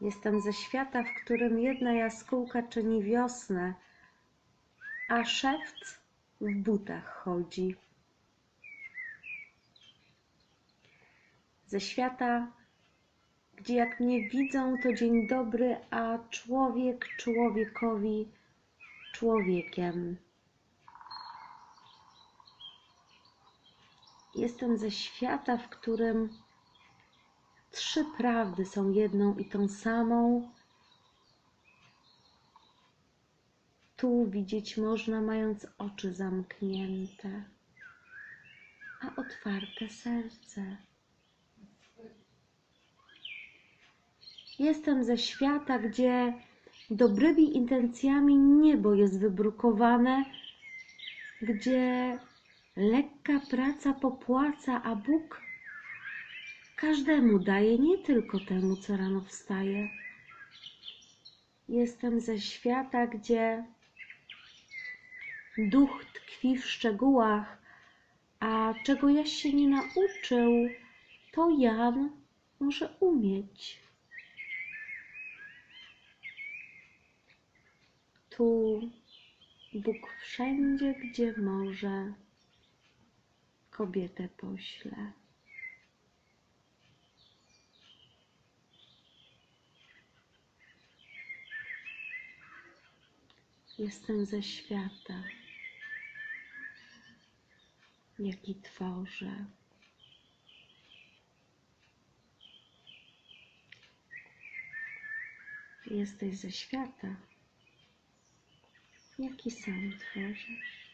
Jestem ze świata, w którym jedna jaskółka czyni wiosnę, a szewc w butach chodzi. Ze świata, gdzie jak mnie widzą, to dzień dobry, a człowiek człowiekowi człowiekiem. Jestem ze świata, w którym trzy prawdy są jedną i tą samą. Tu widzieć można, mając oczy zamknięte, a otwarte serce. Jestem ze świata, gdzie dobrymi intencjami niebo jest wybrukowane, gdzie lekka praca popłaca, a Bóg każdemu daje, nie tylko temu, co rano wstaje. Jestem ze świata, gdzie duch tkwi w szczegółach, a czego Jaś się nie nauczył, to Jan może umieć. Tu Bóg wszędzie, gdzie może, kobietę pośle. Jestem ze świata, jaki tworzę. Jesteś ze świata, jaki sam tworzysz.